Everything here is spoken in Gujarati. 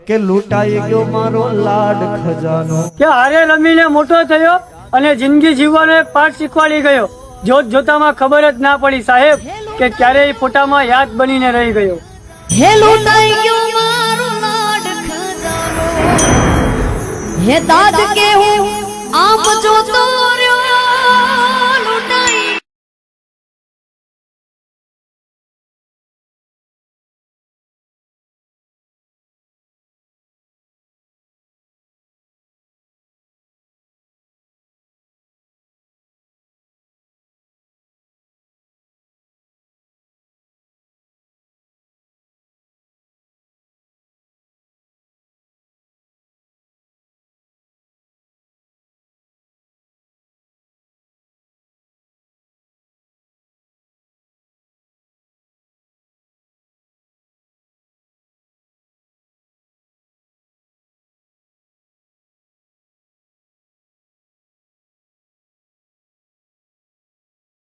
કે લૂંટાઈ ગયો મારો લાડ ખજાનો. કે હારે રમીને મોટો થયો અને જિંદગી જીવવાનો એક પાઠ શીખવાડી ગયો. જોત જોતામાં ખબર જ ના પડી સાહેબ કે ક્યારેય ફોટામાં યાદ બનીને રહી ગયો. હે લૂંટાઈ ગયો મારો લાડ ખજાનો. હે દાદ કે હું આપ જોતો